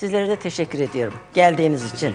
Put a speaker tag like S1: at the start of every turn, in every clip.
S1: Sizlere de teşekkür ediyorum geldiğiniz için.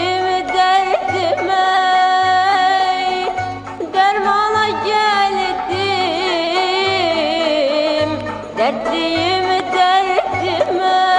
S2: Dertliyim derdime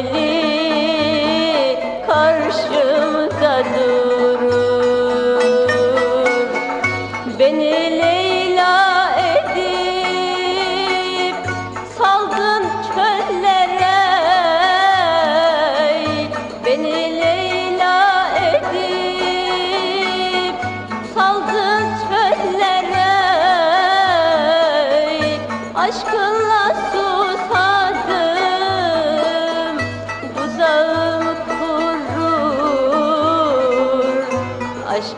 S1: hayali karşımda durur. Beni Leyla edip saldın çöllere. Beni Leyla edip saldın çöllere. Aşkınla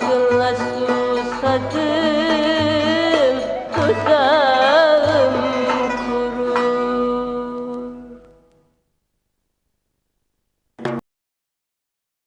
S1: Aşkınla susadım Tuzağım